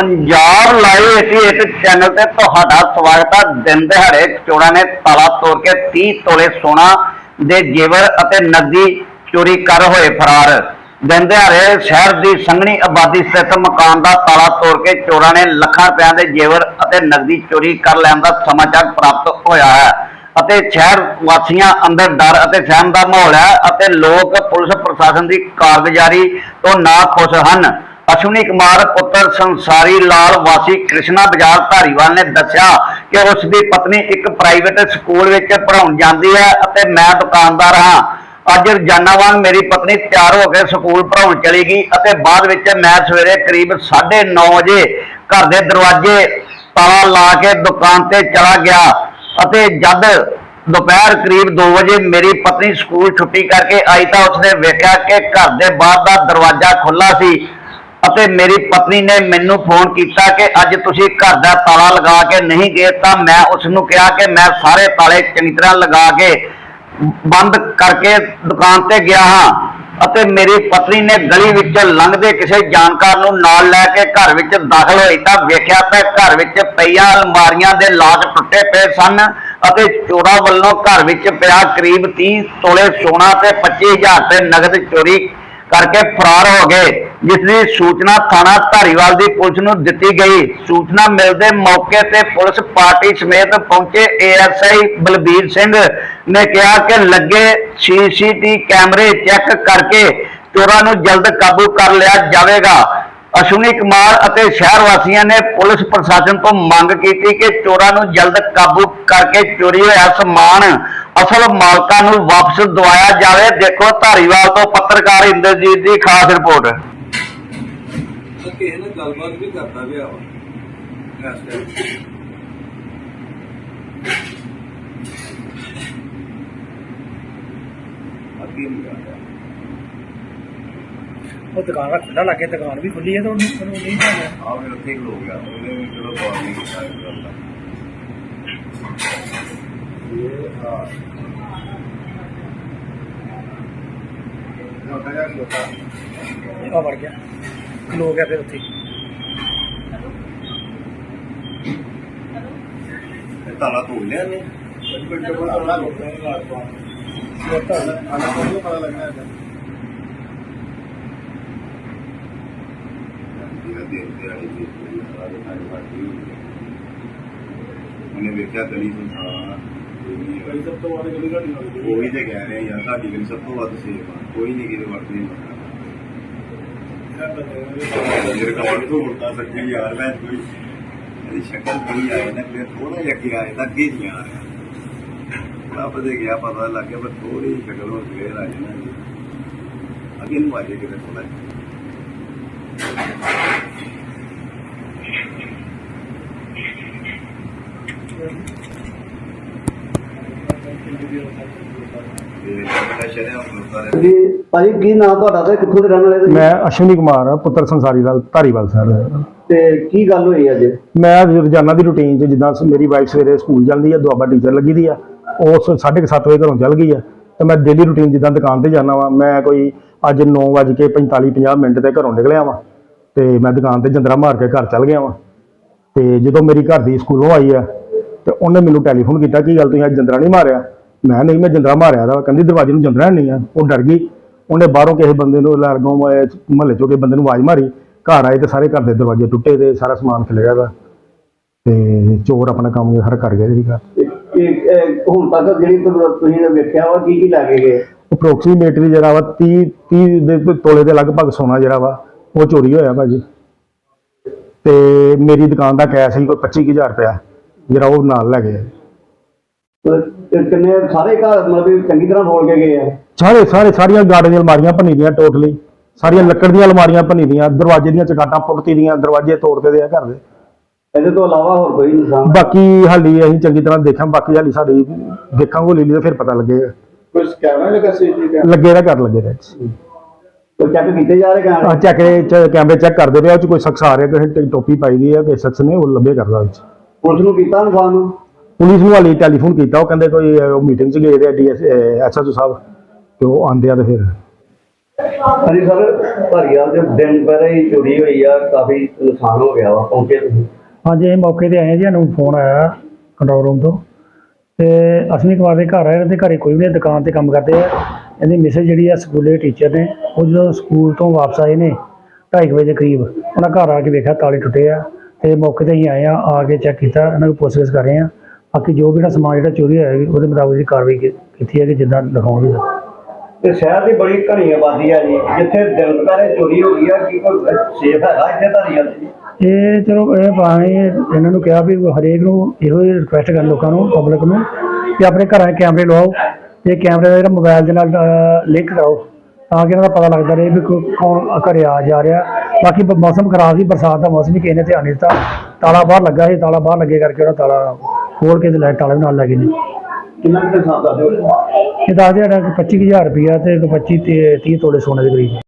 Punjab live 88 channel ਤੇ ਤੁਹਾਡਾ ਸਵਾਗਤ ਹੈ ਦਿਨ ਦਿਹਾੜੇ ਚੋਰਾਂ ਨੇ ਤਾਲਾ ਤੋੜ ਕੇ 30 ਤੋਲੇ ਸੋਨਾ ਦੇ ਜੇਵਰ ਅਤੇ ਨਕਦੀ ਚੋਰੀ ਕਰ ਹੋਏ ਫਰਾਰ। ਦਿਨ ਦਿਹਾੜੇ ਸ਼ਹਿਰ ਦੀ ਸੰਘਣੀ ਆਬਾਦੀ ਸਥਿਤ ਮਕਾਨ ਦਾ ਤਾਲਾ ਤੋੜ ਕੇ ਚੋਰਾਂ ਨੇ ਲੱਖਾਂ ਰੁਪਏ ਦੇ ਜੇਵਰ ਅਤੇ ਨਕਦੀ ਚੋਰੀ ਕਰ ਲੈਣ ਦਾ ਸਮਾਚਾਰ ਪ੍ਰਾਪਤ ਹੋਇਆ ਹੈ ਅਤੇ ਸ਼ਹਿਰ ਵਾਸੀਆਂ ਅੰਦਰ ਡਰ ਅਤੇ ਸਹਿਮ ਦਾ ਮਾਹੌਲ ਹੈ ਅਤੇ ਲੋਕ ਪੁਲਿਸ ਪ੍ਰਸ਼ਾਸਨ ਦੀ ਕਾਰਗੁਜ਼ਾਰੀ ਤੋਂ ਨਾ ਖੁਸ਼ ਹਨ। ਅਸ਼ਵਨੀ ਕੁਮਾਰ ਪੁੱਤਰ ਸੰਸਾਰੀ ਲਾਲ ਵਾਸੀ ਕ੍ਰਿਸ਼ਨਾ ਬਾਜ਼ਾਰ ਧਾਰੀਵਾਲ ਨੇ ਦੱਸਿਆ ਕਿ ਉਸ ਦੀ ਪਤਨੀ ਇੱਕ ਪ੍ਰਾਈਵੇਟ ਸਕੂਲ ਵਿੱਚ ਪੜ੍ਹਾਉਣ ਜਾਂਦੀ ਹੈ ਅਤੇ ਮੈਂ ਦੁਕਾਨਦਾਰ ਹਾਂ। ਅੱਜ ਰੋਜ਼ਾਨਾ ਮੇਰੀ ਪਤਨੀ ਤਿਆਰ ਹੋ ਕੇ ਸਕੂਲ ਪੜ੍ਹਾਉਣ ਚਲੀ ਗਈ ਅਤੇ ਬਾਅਦ ਵਿੱਚ ਮੈਂ ਸਵੇਰੇ ਕਰੀਬ 9:30 ਵਜੇ ਘਰ ਦੇ ਦਰਵਾਜ਼ੇ ਤਾਲਾ ਲਾ ਕੇ ਦੁਕਾਨ ਤੇ ਚਲਾ ਗਿਆ ਅਤੇ ਜਦ ਦੁਪਹਿਰ ਕਰੀਬ 2 ਵਜੇ ਮੇਰੀ ਪਤਨੀ ਸਕੂਲ ਛੁੱਟੀ ਕਰਕੇ ਆਈ ਤਾਂ ਉਸਨੇ ਵੇਖਿਆ ਕਿ ਘਰ ਦੇ ਬਾਹਰ ਦਾ ਦਰਵਾਜ਼ਾ ਖੁੱਲਾ ਸੀ ਅਤੇ ਮੇਰੀ ਪਤਨੀ ਨੇ ਮੈਨੂੰ ਫੋਨ ਕੀਤਾ ਕਿ ਅੱਜ ਤੁਸੀਂ ਘਰ ਦਾ ਤਾਲਾ ਲਗਾ ਕੇ ਨਹੀਂ ਗਏ ਤਾਂ ਮੈਂ ਉਸ ਨੂੰ ਕਿਹਾ ਕਿ ਮੈਂ ਸਾਰੇ ਤਾਲੇ ਚੰਗੀ ਤਰ੍ਹਾਂ ਲਗਾ ਕੇ ਬੰਦ ਕਰਕੇ ਦੁਕਾਨ ਤੇ ਗਿਆ ਹਾਂ ਅਤੇ ਮੇਰੀ ਪਤਨੀ ਨੇ ਗਲੀ ਵਿੱਚ ਲੰਘਦੇ ਕਿਸੇ ਜਾਣਕਾਰ ਨੂੰ ਨਾਲ ਲੈ ਕੇ ਘਰ ਵਿੱਚ ਦਾਖਲ ਹੋਈ ਤਾਂ ਵੇਖਿਆ ਤਾਂ ਘਰ ਵਿੱਚ ਪਈਆਂ ਅਲਮਾਰੀਆਂ ਦੇ ਲਾਕ ਟੁੱਟੇ ਪਏ ਸਨ ਅਤੇ ਚੋਰਾਂ ਵੱਲੋਂ ਘਰ ਵਿੱਚ ਪਿਆ ਕਰੀਬ 30 ਤੋਲੇ ਸੋਨਾ ਤੇ 25000 ਰੁਪਏ ਨਗਦ ਚੋਰੀ ਕਰਕੇ ਫਰਾਰ ਹੋ ਗਏ। ਜਿਸ ਦੀ ਸੂਚਨਾ ਥਾਣਾ ਧਾਰੀਵਾਲ ਦੀ ਪੁਲਿਸ ਨੂੰ ਦਿੱਤੀ ਗਈ। ਸੂਚਨਾ ਮਿਲਦੇ ਮੌਕੇ ਤੇ ਪੁਲਿਸ ਪਾਰਟੀ ਸਮੇਤ ਪਹੁੰਚੇ ਏਐਸਆਈ ਬਲਬੀਰ ਸਿੰਘ ਨੇ ਕਿਹਾ ਕਿ ਲੱਗੇ ਸੀਸੀਟੀ ਕੈਮਰੇ ਚੈੱਕ ਕਰਕੇ ਚੋਰਾਂ ਨੂੰ ਜਲਦ ਕਾਬੂ ਕਰ ਲਿਆ ਜਾਵੇਗਾ। ਅਸ਼ਵਨੀ ਕੁਮਾਰ ਅਤੇ ਸ਼ਹਿਰ ਵਾਸੀਆਂ ਨੇ ਪੁਲਿਸ ਪ੍ਰਸ਼ਾਸਨ ਤੋਂ ਮੰਗ ਕੀਤੀ ਕਿ ਚੋਰਾਂ ਨੂੰ ਜਲਦ ਕਾਬੂ ਕਰਕੇ ਚੋਰੀ ਹੋਇਆ ਸਮਾਨ ਅਸਲ ਮਾਲਕਾਂ ਨੂੰ ਵਾਪਸ ਦਵਾਇਆ ਜਾਵੇ। ਦੇਖੋ ਧਾਰੀਵਾਲ ਤੋਂ ਪੱਤਰਕਾਰ ਇੰਦਰਜੀਤ ਦੀ ਖਾਸ ਰਿਪੋਰਟ। ਕਿਸੇ ਨਾਲ ਗੱਲਬਾਤ ਵੀ ਕਰਦਾ ਪਿਆ ਵਾ ਇਸ ਟਾਈਮ ਅੱਗੇ ਨਹੀਂ ਜਾਂਦਾ ਉਹ ਦੁਕਾਨ ਦਾ ਖੁੱਲਾ ਲੱਗੇ ਦੁਕਾਨ ਵੀ ਖੁੱਲੀ ਹੈ ਤਾਂ ਉਹਨੂੰ ਉਹਨੂੰ ਨਹੀਂ ਭਾਇਆ ਆ ਵੀ ਉੱਥੇ ਖਲੋ ਗਿਆ। ਉਹਨੇ ਵੀ ਚਲੋ ਬਾਤ ਨਹੀਂ ਕੀਤਾ ਇਸ ਗੱਲ ਦਾ। ਇਹ ਹਾਂ ਨਾ ਤਾਂ ਲੋਕਾਂ ਆ ਵੜ ਗਿਆ। ਖਲੋ ਗਿਆ ਫਿਰ ਉੱਥੇ। ਤਾਲਾ ਤੋੜ ਲਿਆ ਨੇ ਪਿੰਡ ਕੋਲ ਤਾਲਾ ਲੋਕਾਂ ਨੇ ਲਾ ਪਾ ਆਣਾ ਕੋਈ ਪਤਾ ਲੱਗਣਾ ਹੈ ਉਹਨੇ ਵੇਖਿਆ ਗਲੀ ਸੁਨਸਾਨ ਗਲੀ ਸਭ ਤੋਂ ਵੱਧ ਗਲੀ ਘਾਟੀ ਲੱਗਦੀ ਉਹੀ ਤੇ ਕਹਿ ਰਹੇ ਯਾਰ ਸਾਡੀ ਗਲੀ ਸਭ ਤੋਂ ਵੱਧ ਸੇਫ ਆ। ਕੋਈ ਨਹੀਂ ਕਿਤੇ ਵੜਦੇ ਨਹੀਂ ਮੇਰੇ ਕਮਾਂਡ ਤੋਂ ਉਲਟਾ ਸੱਚੀ ਯਾਰ ਮੈਂ ਕੋਈ ਇਹਦੀ ਸ਼ਕਲ ਬੜੀ ਆਈ ਨਾ ਕਿ ਥੋੜਾ ਜਿਹਾ ਕੀ ਆਇਆ ਤਾਂ ਅੱਗੇ ਨਹੀਂ ਆ ਰਿਹਾ ਰੱਬ ਦੇ ਗਿਆ ਪਤਾ ਲੱਗ ਗਿਆ ਪਰ ਥੋੜੀ ਜਿਹੀ ਸ਼ਕਲ ਹੋਰ ਕਲੀਅਰ ਆ ਜਾਣਾ ਜੀ ਅੱਗੇ ਨੂੰ ਆ ਜਾਏ ਕਿਤੇ ਥੋੜਾ ਤੇ ਜਿਹੜਾ ਸ਼ਰਿਆ ਹੁੰਦਾ ਰਿਹਾ ਜੀ ਭਾਈ ਕੀ ਨਾਮ ਤੁਹਾਡਾ ਤੇ ਕਿੱਥੋਂ ਦੇ ਰਹਿਣ ਵਾਲੇ ਤੁਸੀਂ? ਮੈਂ ਅਸ਼ਵਨੀ ਕੁਮਾਰ ਆ, ਪੁੱਤਰ ਸੰਸਾਰੀ ਲਾਲ ਧਾਰੀਵਾਲ ਸਰ ਤੇ ਕੀ ਗੱਲ ਹੋਈ ਅੱਜ? ਮੈਂ ਰੋਜ਼ਾਨਾ ਦੀ ਰੁਟੀਨ 'ਚ ਜਿੱਦਾਂ ਸ- ਮੇਰੀ ਵਾਈਫ ਸਵੇਰੇ ਸਕੂਲ ਜਾਂਦੀ ਆ ਦੁਆਬਾ ਟੀਚਰ ਲੱਗੀ ਦੀ ਆ ਉਹ 7:30 ਵਜੇ ਘਰੋਂ ਚੱਲ ਗਈ ਆ। ਤੇ ਮੈਂ ਡੇਲੀ ਰੁਟੀਨ ਜਿੱਦਾਂ ਦੁਕਾਨ ਤੇ ਜਾਣਾ ਵਾਂ ਮੈਂ ਕੋਈ ਅੱਜ 9:45 50 ਮਿੰਟ ਤੇ ਘਰੋਂ ਨਿਕਲਿਆ ਵਾਂ। ਤੇ ਮੈਂ ਦੁਕਾਨ ਤੇ ਜੰਦਰਾ ਮਾਰ ਕੇ ਘਰ ਚੱਲ ਗਿਆ ਵਾਂ। ਤੇ ਜਦੋਂ ਮੇਰੀ ਘਰ ਦੀ ਸਕੂਲੋਂ ਆਈ ਆ ਤੇ ਉਹਨੇ ਮੈਨੂੰ ਟੈਲੀਫੋਨ ਕੀਤਾ ਕੀ ਗੱਲ ਤੁਸੀਂ ਅੱਜ ਜੰਦਰਾ ਨਹੀਂ ਮਾਰਿਆ? ਮੈਂ ਨਹੀਂ ਮੈਂ ਜੰਦਰਾ ਮਾਰਿਆ ਦਾ ਕਹਿੰਦੀ ਦਰਵਾਜ਼ੇ ਨੂੰ ਜੰਦਰਾ ਨਹੀਂ ਆ। ਉਹ ਡਰ ਗਈ। ਉਹਨੇ ਬਾਹਰੋਂ ਕਿਸੇ ਬੰਦੇ ਨੂੰ ਲਾਰਗੋਂ ਮਹੱਲੇ ਚੋਂ ਕਿਸੇ ਬੰਦੇ ਨੂੰ ਆਵਾਜ਼ ਮਾਰੀ। ਘਰ ਆਏ ਤੇ ਸਾਰੇ ਘਰ ਦੇ ਦਰਵਾਜ਼ੇ ਟੁੱਟੇ ਤੇ ਸਾਰਾ ਸਮਾਨ ਖਿਲਰਿਆ ਦਾ ਤੇ ਚੋਰ ਆਪਣਾ ਕੰਮ ਹਰ ਕਰ ਗਿਆ ਜੀ ਘਰ। ਹੁਣ ਤੱਕ ਜਿਹੜੀ ਤੁਸੀਂ ਵੇਖਿਆ ਵਾ ਕੀ ਕੀ ਲੱਗੇ ਗਏ ਅਪਰੋਕਸੀਮੇਟਲੀ ਜਿਹੜਾ ਵਾ 30 30 ਦੇ ਤੋਲੇ ਦੇ ਲਗਭਗ ਸੋਨਾ ਜਿਹੜਾ ਵਾ ਉਹ ਚੋਰੀ ਹੋਇਆ ਭਾਜੀ। ਤੇ ਮੇਰੀ ਦੁਕਾਨ ਦਾ ਕੈਸ਼ ਸੀ ਕੋਈ 25000 ਰੁਪਇਆ ਜਿਹੜਾ ਉਹ ਨਾਲ ਲੈ ਗਏ। ਕਿੰਨੇ ਸਾਰੇ ਘਰ ਮਤਲਬ ਚੰਗੀ ਤਰ੍ਹਾਂ ਫੋੜ ਕੇ ਗਏ ਆ? ਸਾਰੇ ਸਾਰੇ ਸਾਰੀਆਂ ਗਾਰਡ ਦੀਆਂ ਅਲਮਾਰੀਆਂ ਭੰਨੀ ਦੀਆਂ ਟੋਟਲੀ ਸਾਰੀਆਂ ਲੱਕੜ ਦੀਆਂ ਅਲਮਾਰੀਆਂ ਭੰਨੀ ਦੀਆਂ ਦਰਵਾਜ਼ੇ ਦੀਆਂ ਚਗਾਟਾਂ ਪੁੱਟਤੀ ਦੀਆਂ ਦਰਵਾਜ਼ੇ ਤੋੜਦੇ ਦੇ ਆ ਘਰ ਦੇ। ਇਹਦੇ ਤੋਂ ਇਲਾਵਾ ਹੋਰ ਕੋਈ ਨਿਸ਼ਾਨ ਬਾਕੀ ਹਾਲੀ ਅਸੀਂ ਚੰਗੀ ਤਰ੍ਹਾਂ ਦੇਖਾਂ ਬਾਕੀ ਹਾਲੀ ਸਾਡੀ ਦੇਖਾਂਗੇ ਲਈ ਤਾਂ ਫਿਰ ਪਤਾ ਲੱਗੇਗਾ ਕੁਝ ਕੈਮਰਾ ਲਗਾ ਸੀ ਲੱਗੇ ਦਾ ਕਰ ਲੱਗੇ ਦਾ ਕੋਈ ਚੈੱਕ ਕੀਤੇ ਜਾ ਰਹੇ ਕੈਮਰੇ? ਚੈੱਕ ਕੈਮਰੇ ਚੈੱਕ ਕਰਦੇ ਪਏ ਆ, ਉਹ ਚ ਕੋਈ ਸ਼ਖਸ ਆ ਰਿਹਾ ਕਿਸੇ ਨੇ ਟੋਪੀ ਪਾਈ ਦੀ ਆ ਕਿਸੇ ਸ਼ਖਸ ਨੇ ਉਹ ਲੱਭੇ ਕਰਦਾ ਵਿੱਚ। ਪੁਲਿਸ ਨੂੰ ਕੀਤਾ ਇਨਫਾਰਮ ਨੂੰ ਪੁਲਿਸ ਨੂੰ ਹਾਲੀ ਟੈਲੀਫੋਨ ਕੀਤਾ ਉਹ ਕਹਿੰਦੇ ਕੋਈ ਮੀਟਿੰਗ ਚ ਗਏ ਦੇ ਡੀਐਸ ਐਸਐਚਓ ਸਾਹਿਬ ਤੇ ਉਹ ਆਂਦੇ ਆ ਤੇ ਫਿਰ। ਹਾਂਜੀ ਸਰ ਧਾਰੀਵਾਲ ਦੇ ਦਿਨ ਪਹਿਰੇ ਹੀ ਚੋਰੀ ਹੋਈ ਆ ਕਾਫੀ ਨੁਕਸਾਨ ਹੋ ਗਿਆ ਵਾ ਪਹੁੰਚੇ ਤੁਸੀਂ? ਹਾਂਜੀ ਇਹ ਮੌਕੇ ਤੇ ਆਏ ਜੀ ਸਾਨੂੰ ਫੋਨ ਆਇਆ ਕੰਟਰੋਲ ਰੂਮ ਤੋਂ। ਤੇ ਅਸ਼ਵਨੀ ਕੁਮਾਰ ਦੇ ਘਰ ਆਏ ਇਹਦੇ ਘਰੇ ਕੋਈ ਵੀ ਨਹੀਂ, ਦੁਕਾਨ ਤੇ ਕੰਮ ਕਰਦੇ ਆ। ਇਹਦੀ ਮਿਸੇਜ ਜਿਹੜੀ ਆ ਸਕੂਲੇ ਟੀਚਰ ਨੇ ਉਹ ਜਦੋਂ ਸਕੂਲ ਤੋਂ ਵਾਪਸ ਆਏ ਨੇ 2:30 ਵਜੇ ਦੇ ਕਰੀਬ ਉਹਨਾਂ ਘਰ ਆ ਕੇ ਵੇਖਿਆ ਤਾਲੇ ਟੁੱਟੇ ਆ। ਤੇ ਮੌਕੇ ਤੇ ਹੀ ਆਏ ਆ ਆ ਕੇ ਚੈੱਕ ਕੀਤਾ ਇਹਨਾਂ ਨੂੰ ਪੁੱਛਗਿੱਛ ਕਰ ਰਹੇ ਆ। ਬਾਕੀ ਜੋ ਵੀ ਜਿਹੜਾ ਸਮਾਨ ਜਿਹੜਾ ਚੋਰੀ ਹੋਇਆ ਹੈ ਉਹਦੇ ਮੁਤਾਬਕ ਦੀ ਕਾਰਵਾਈ ਕੀ- ਕੀਤੀ ਹੈ ਕਿ ਜਿੱਦਾਂ ਦਿਖਾਉਣਗੇ ਤੇ ਸ਼ਹਿਰ ਦੀ ਬੜੀ ਘਣੀ ਆਬਾਦੀ ਜੀ ਜਿੱਥੇ ਪਹਿਰੇ ਚੋਰੀ ਹੋ ਗਈ ਆ ਕੀ ਕੋਈ ਸੇਫ ਹੈਗਾ ਇੱਥੇ 'ਚ ਜੀ? ਇਹ ਚਲੋ ਇਹ ਭਾਵੇਂ ਇਹਨਾਂ ਨੂੰ ਕਿਹਾ ਵੀ ਹਰੇਕ ਨੂੰ ਇਹੋ ਹੀ ਰਿਕੁਐਸਟ ਕਰਨ ਲੋਕਾਂ ਨੂੰ ਪਬਲਿਕ ਨੂੰ ਕਿ ਆਪਣੇ ਘਰਾਂ 'ਚ ਕੈਮਰੇ ਲਵਾਓ ਤੇ ਕੈਮਰੇ ਦਾ ਜਿਹੜਾ ਮੋਬਾਈਲ ਦੇ ਨਾਲ ਲਿੰਕ ਕਰਾਓ ਤਾਂ ਕਿ ਇਹਨਾਂ ਦਾ ਪਤਾ ਲੱਗਦਾ ਰਹੇ ਵੀ ਕੌ- ਕੌਣ ਘਰੇ ਆ ਜਾ ਰਿਹਾ। ਬਾਕੀ ਬ- ਮੌਸਮ ਖਰਾਬ ਸੀ ਬਰਸਾਤ ਦਾ ਮੌਸਮ ਹੀ ਕਿਸੇ ਨੇ ਧਿਆਨ ਨਹੀਂ ਦਿੱਤਾ। ਤਾਲਾ ਬਾਹਰ ਲੱਗਾ ਸੀ ਤਾਲਾ ਬਾਹਰ ਲੱਗੇ ਕਰਕੇ ਉਹਦਾ ਤਾਲਾ ਖੋਲ ਕੇ ਤੇ ਲੈ ਤਾਲਾ ਵੀ ਨਾਲ ਲੱਗੇ ਨੇ। ਕਿੰਨਾ ਕੁ ਨੁਕਸਾਨ ਦੱਸ ਦਿਓ ਇਹ ਦੱਸਦੇ ਆ ਕਿ 25000 ਰੁਪਇਆ ਤੇ ਇੱਕ 25 ਤੇ 30 ਤੋਲੇ ਸੋਨੇ ਦੇ ਕਰੀਬ।